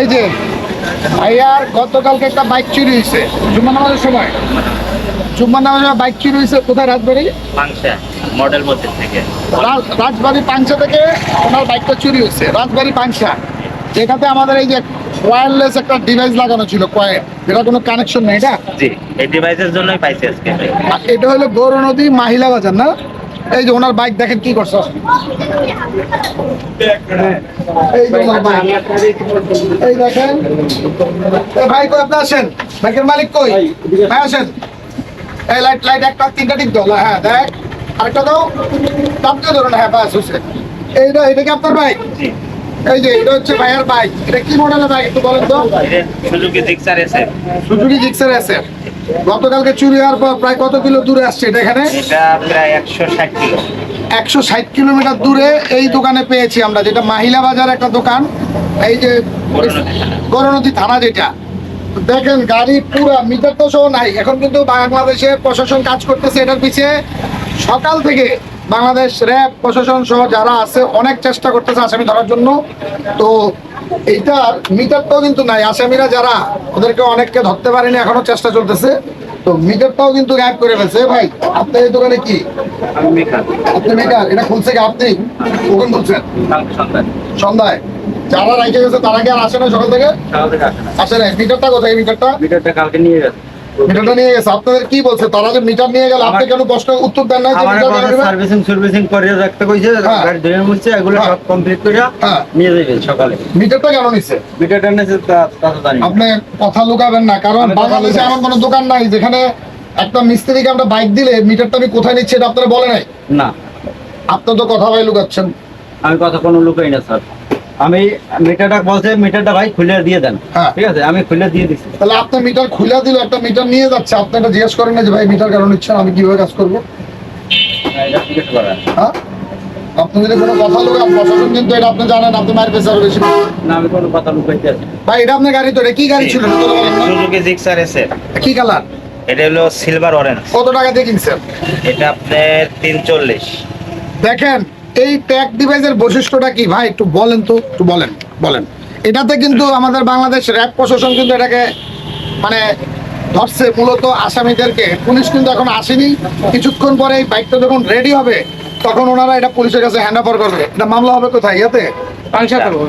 এই যে ভাইয়ার গতকালকে একটা বাইক চুরি হয়েছে। জুম্মা নামাজের সময়। জুম্মা নামাজের বাইক চুরি হয়েছে কোথায়? রাজবাড়ি? পাংশা মডেল থেকে। রাজবাড়ি পাংশা থেকে ওনার বাইকটা চুরি হয়েছে রাজবাড়ি পাংশা। যেটাতে আমাদের এই যে ওয়্যারলেস একটা ডিভাইস লাগানো ছিল কয়েক এটা কোনো কানেকশন নেই এটা জি এই ডিভাইসের জন্যই পাইছি আজকে। এটা হলো গৌর নদী মাহিলা বাজার না? এই যে ওনার বাইক দেখেন কি করছে। এই যে ওনার বাইক এই দেখেন। ভাই কই আপনি আসেন? বাইকের মালিক কই? ভাই আসেন। এই লাইট লাইট একটা তিনটা টিপ দাও। হ্যাঁ দেখ। আরেকটা দাও। টাপকে ধরুন হ্যাঁ বাস হচ্ছে এইটা এটা কি আপনার বাইক এই যে এটা হচ্ছে ভাইয়ের বাইক এটা কি মডেলের বাইক একটু বলেন তো? সুজুকি জিক্সার এসে সুজুকি জিক্সার আছে গতকালকে চুরি হওয়ার পর প্রায় কত কিলো দূরে আসছে এটা এখানে? এটা প্রায় একশো ষাট কিলো। একশো ষাট কিলোমিটার দূরে এই দোকানে পেয়েছি আমরা যেটা মাহিলা বাজার একটা দোকান। এই যে গরনদী থানা যেটা। দেখেন গাড়ি পুরো মিটার তো সহ নাই। এখন কিন্তু বাংলাদেশে প্রশাসন কাজ করতেছে এটার পিছিয়ে। সকাল থেকে বাংলাদেশ র্যাব প্রশাসন সহ যারা আছে অনেক চেষ্টা করতেছে আসামি ধরার জন্য। তো এইটার মিটারটাও কিন্তু নাই। আসামিরা যারা ওদেরকে অনেককে ধরতে পারেনি এখনও চেষ্টা চলতেছে। তো মিটারটাও কিন্তু গায়েব করে ফেলছে। ভাই আপনার এই দোকানে কি? আপনি মেকার? এটা খুলছে কি আপনি? কখন খুলছেন? সন্ধ্যায়। সন্ধ্যায়। যারা রাইখে গেছে তারা কি আর আসে না সকাল থেকে? আসে না। মিটারটা কোথায় মিটারটা মিটারটা কালকে নিয়ে গেছে মিটারটা নিয়ে গেছে। আপনাদের কি বলছে? তারা যে মিটার নিয়ে গেল আপনি কেন প্রশ্ন উত্তর দেন না যে মিটার সার্ভিসিং সার্ভিসিং করে রাখতে কইছে হ্যাঁ। গাড়ি ধরে মুছছে এগুলো হ্যাঁ। সব কমপ্লিট করে হ্যাঁ। নিয়ে সকালে। মিটারটা কেন নিচ্ছে মিটারটা তা- তা জানি আপনি কথা লুকাবেন না কারণ বাংলাদেশে এমন কোনো দোকান নাই যেখানে একটা মিস্ত্রিকে আমরা বাইক দিলে মিটারটা আমি কোথায় নিচ্ছি এটা আপনারা বলে নাই? না। আপনি তো কথা ভাই লুকাচ্ছেন। আমি কথা কোনো লুকাই না স্যার। আমি মিটারটা বলছে মিটারটা ভাই খুলে দিয়ে দেন। হ্যাঁ। ঠিক আছে? আমি খুলে দিয়ে দিচ্ছি। তাহলে আপনি মিটার খুলে দিল একটা মিটার নিয়ে যাচ্ছে। আপনি এটা জিজ্ঞেস করেন না যে ভাই মিটার কেন নিচ্ছেন? আমি কীভাবে কাজ করব? এটা হ্যাঁ? আপনি যদি কোনো কথা লুকান প্রশাসন কিন্তু এটা আপনি জানেন আপনি মায়ের পেশার বেশি না আমি কোনো কথা লুকাইতে আছি ভাই এটা আপনার গাড়ি তো এটা কি গাড়ি ছিল। সুজুকি জিক্সার এসে কি কালার? এটা হলো সিলভার অরেঞ্জ। কত টাকা দিয়ে কিনছেন? এটা আপনার তিন চল্লিশ দেখেন এই ট্যাগ ডিভাইসের বৈশিষ্ট্যটা কি? ভাই একটু বলেন তো একটু বলেন বলেন। এটাতে কিন্তু আমাদের বাংলাদেশ র্যাব প্রশাসন কিন্তু এটাকে মানে ধরছে মূলত আসামিদেরকে। পুলিশ কিন্তু এখন আসেনি। কিছুক্ষণ পরে এই বাইকটা যখন রেডি হবে তখন ওনারা এটা পুলিশের কাছে হ্যান্ড ওভার করবে। এটা মামলা হবে কোথায়? ইয়াতে?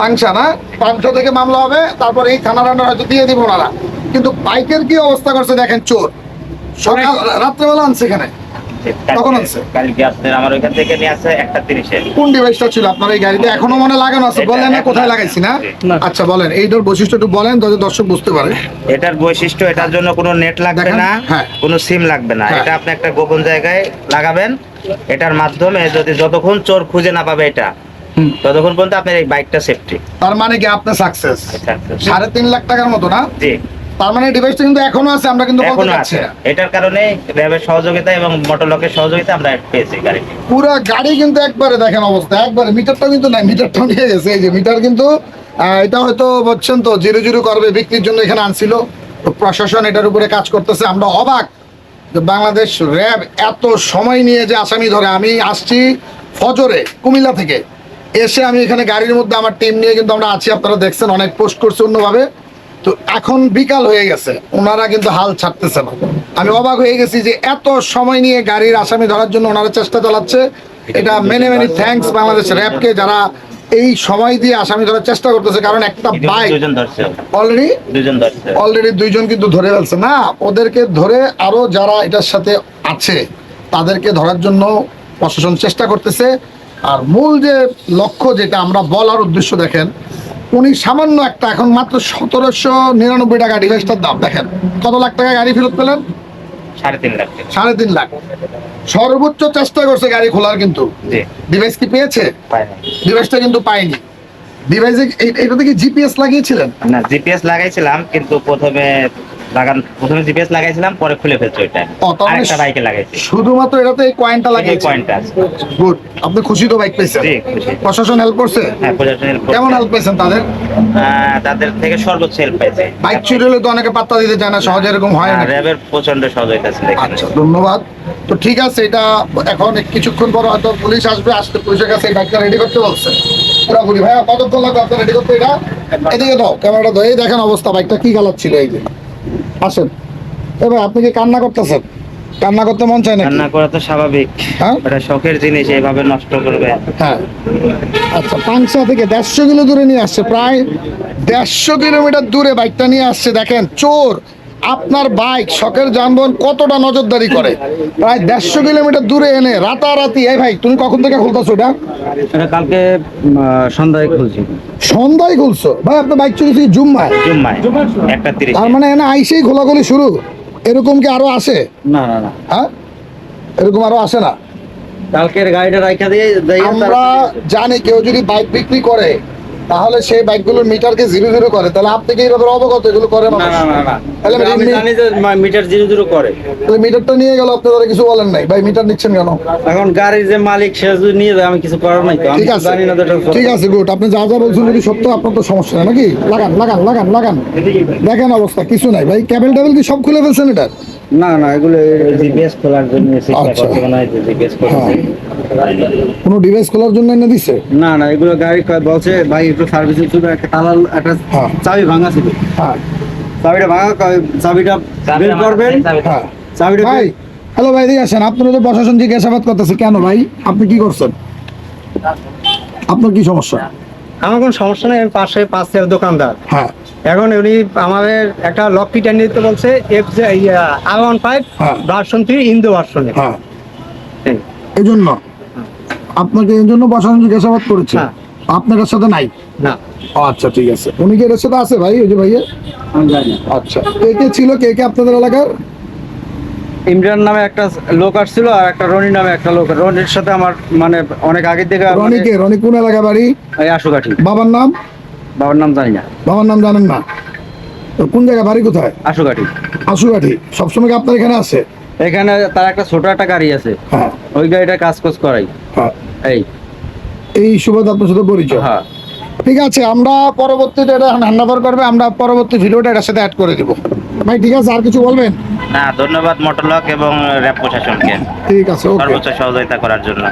পাংশা না? পাংশা থেকে মামলা হবে তারপর এই থানার আন্ডার হয়তো দিয়ে দিব ওনারা। কিন্তু বাইকের কি অবস্থা করছে দেখেন চোর। সকাল রাত্রেবেলা আনছে এখানে। কখন আনছে? কালকে আপনার আমার ওইখান থেকে নিয়ে আসে একটা তিরিশে। কোন ডিভাইসটা ছিল আপনার এই গাড়িতে? এখনও মনে লাগানো আছে এটা না কোথায় লাগাইছি না? না। আচ্ছা বলেন এইটার বৈশিষ্ট্য একটু বলেন যাতে দর্শক বুঝতে পারে। এটার বৈশিষ্ট্য এটার জন্য কোনো নেট লাগবে না হ্যাঁ। কোনো সিম লাগবে না। হ্যাঁ। এটা আপনি একটা গোপন জায়গায় লাগাবেন এটার মাধ্যমে যদি যতক্ষণ চোর খুঁজে না পাবে এটা ততক্ষণ পর্যন্ত আপনার এই বাইকটা সেফটি তার মানে কি আপনি সাকসেস সাড়ে তিন লাখ টাকার মতো না? জি। তার মানে ডিভাইসটা কিন্তু এখনও আছে আমরা কিন্তু বলতে পারছি এটার কারণে র্যাবের সহযোগিতা এবং মোটরলকের সহযোগিতা আমরা পেয়েছি গাড়িটি পুরো গাড়ি কিন্তু একবারে দেখেন অবস্থা একবারে মিটারটা কিন্তু নাই মিটারটাও নিয়ে গেছে এই যে মিটার কিন্তু এটা হয়তো বলছেন তো জিরো জিরো করবে বিক্রির জন্য এখানে আনছিল। তো প্রশাসন এটার উপরে কাজ করতেছে আমরা অবাক যে বাংলাদেশ র্যাব এত সময় নিয়ে যে আসামি ধরে। আমি আসছি ফজরে কুমিল্লা থেকে। এসে আমি এখানে গাড়ির মধ্যে আমার টিম নিয়ে কিন্তু আমরা আছি আপনারা দেখছেন অনেক পোস্ট করছে অন্যভাবে। তো এখন বিকাল হয়ে গেছে ওনারা কিন্তু হাল ছাড়তেছে না। আমি অবাক হয়ে গেছি যে এত সময় নিয়ে গাড়ির আসামি ধরার জন্য ওনারা চেষ্টা চালাচ্ছে। এটা মেনে মেনি থ্যাঙ্কস বাংলাদেশ র্যাবকে যারা এই সময় দিয়ে আসামি ধরার চেষ্টা করতেছে কারণ একটা বাইক অলরেডি অলরেডি দুইজন কিন্তু ধরে ফেলছে। না ওদেরকে ধরে আরও যারা এটার সাথে আছে তাদেরকে ধরার জন্য প্রশাসন চেষ্টা করতেছে। আর মূল যে লক্ষ্য যেটা আমরা বলার উদ্দেশ্য দেখেন উনি সামান্য একটা এখন মাত্র সতেরোশো নিরানব্বই টাকা ডিভাইসটার দাম দেখেন। কত লাখ টাকা গাড়ি ফেরত পেলেন? সাড়ে তিন লাখ সাড়ে তিন লাখ। সর্বোচ্চ চেষ্টা করছে গাড়ি খোলার কিন্তু। ডিভাইস কি পেয়েছে? ডিভাইসটা কিন্তু পাইনি ডিভাইসে এটাতে কি জিপিএস লাগিয়েছিলেন? না জিপিএস লাগাইছিলাম কিন্তু প্রথমে লাগান প্রথমে জিপিএস লাগাইছিলাম পরে খুলে ফেলছি ওইটা। আরেকটা বাইকে লাগাইছি। শুধুমাত্র এটাতে এই কয়েনটা এই আছে। গুড আপনি খুশি তো বাইক পেয়েছেন জি প্রশাসন হেল্প করছে? হ্যাঁ প্রশাসনের কেমন হেল্প পেয়েছেন তাদের? তাদের থেকে সর্বোচ্চ হেল্প পাইছে। বাইক চুরি হলে তো অনেকে পাত্তা দিতে চায় না সহজে এরকম হয় না র্যাবের প্রচণ্ড সহযোগিতা ছিল আচ্ছা ধন্যবাদ। তো ঠিক আছে এটা এখন কিছুক্ষণ পর হয়তো পুলিশ আসবে আসতে পুলিশের কাছে এই বাইকটা রেডি করতে বলছে। পুরোপুরি ভাইয়া কতক্ষণ লাগবে আপনার রেডি করতে এটা? এদিকে দাও ক্যামেরাটা দাও এই দেখেন অবস্থা বাইকটা কি কালার ছিল এই যে? আসেন। এবার আপনি কি কান্না করতেছেন? কান্না করতে মন চায় না কান্না করা তো স্বাভাবিক। হ্যাঁ? এটা শখের জিনিস এইভাবে নষ্ট করবে। হ্যাঁ। আচ্ছা পাংশা থেকে দেড়শো কিলো দূরে নিয়ে আসছে প্রায় দেড়শো কিলোমিটার দূরে বাইকটা নিয়ে আসছে দেখেন চোর। আপনার বাইক শখের যানবাহন কতটা নজরদারি করে? প্রায় দেড়শো কিলোমিটার দূরে এনে রাতারাতি এই ভাই তুমি কখন থেকে খুলতেছো এটা? এটা কালকে সন্ধ্যায় খুলছি। সন্ধ্যায় খুলছো? ভাই আপনার বাইক চলেছে জুম্মায়? জুম্মায় একটা তিরিশ। তার মানে এনে আইসেই খোলাখুলি শুরু? এরকম কি আরও আসে? না না না। হ্যাঁ? এরকম আরও আসে না? কালকের গাড়িটা রাইখা দিয়ে দিয়ে আমরা জানি কেউ যদি বাইক বিক্রি করে তাহলে সেই বাইকগুলোর মিটারকে জিরো জিরো করে। তাহলে আপনি কি ব্যাপারে অবগত? এগুলো করে না না না না। তাহলে আমি জানি যে মিটার জিরো জিরো করে। তাহলে মিটারটা নিয়ে গেল আপনি তারা কিছু বলেন নাই। ভাই মিটার নিচ্ছেন কেন? এখন গাড়ির যে মালিক সে যদি নিয়ে যায় আমি কিছু করার নাই তো। আমি জানি না এটা ঠিক আছে গুড। আপনি যা যা বলছেন যদি সত্য আপনার তো সমস্যা নাকি? লাগান লাগান লাগান লাগান। দেখেন অবস্থা কিছু নাই। ভাই ক্যাবেল টেবিল কি সব খুলে ফেলছেন এটা না না এগুলো জিপিএস খোলার জন্য আচ্ছা। হয়। কোনো ডিভাইস খোলার জন্য এনে দিছে? না না এগুলো গাড়ি কয় বলছে ভাই একটু সার্ভিসিং ছিল একটা তালা একটা হ্যাঁ। চাবি ভাঙা ছিল। হ্যাঁ। চাবিটা ভাঙা চাবিটা বের করবেন। হ্যাঁ। চাবিটা ভাই হ্যালো ভাই এদিকে আসেন। আপনারা তো প্রশাসন জিজ্ঞাসাবাদ করতেছে। কেন ভাই? আপনি কি করছেন? আপনার কি সমস্যা? আমার কোনো সমস্যা নেই আমি পাশে পাশের দোকানদার। হ্যাঁ। এখন উনি আমাদের একটা লকি টেন দিতে বলছে F J R one five হ্যাঁ। ভার্সন থ্রি ইন্দো ভার্সনে হ্যাঁ। এই। জন্য আপনাকে এই জন্য প্রশাসন জিজ্ঞাসাবাদ করেছে। হ্যাঁ। আপনার সাথে নাই? না। আচ্ছা ঠিক আছে। উনি কি এর সাথে আছে ভাই ওই যে ভাইয়া? আচ্ছা। কে কে ছিল কে কে আপনাদের এলাকার? ইমরান নামে একটা লোক আসছিল আর একটা রনি নামে একটা লোক। রনির সাথে আমার মানে অনেক আগে থেকে রনি কে? রনি কোন এলাকা বাড়ি? এই আশুকাঠি। বাবার নাম? বাবার নাম জানি না। বাবার নাম জানেন না? তো কোন জায়গায় বাড়ি কোথায়? আশুকাঠি আশুগাঠি সবসময় কি আপনার এখানে আছে? এখানে তার একটা ছোট একটা গাড়ি আছে। হ্যাঁ। ওই গাড়িটা কাজ কোজ করাই। হ্যাঁ। এই। এই সুবাদ আপনার সাথে পরিচয়। হ্যাঁ। ঠিক আছে আমরা পরবর্তীতে এটা হ্যান্ড ওভার করবে আমরা পরবর্তী ভিডিওটা এটার সাথে অ্যাড করে দেবো। ভাই ঠিক আছে আর কিছু বলবেন? না ধন্যবাদ মোটরলক এবং র্যাব প্রশাসনকে। ঠিক আছে সর্বোচ্চ সহযোগিতা করার জন্য।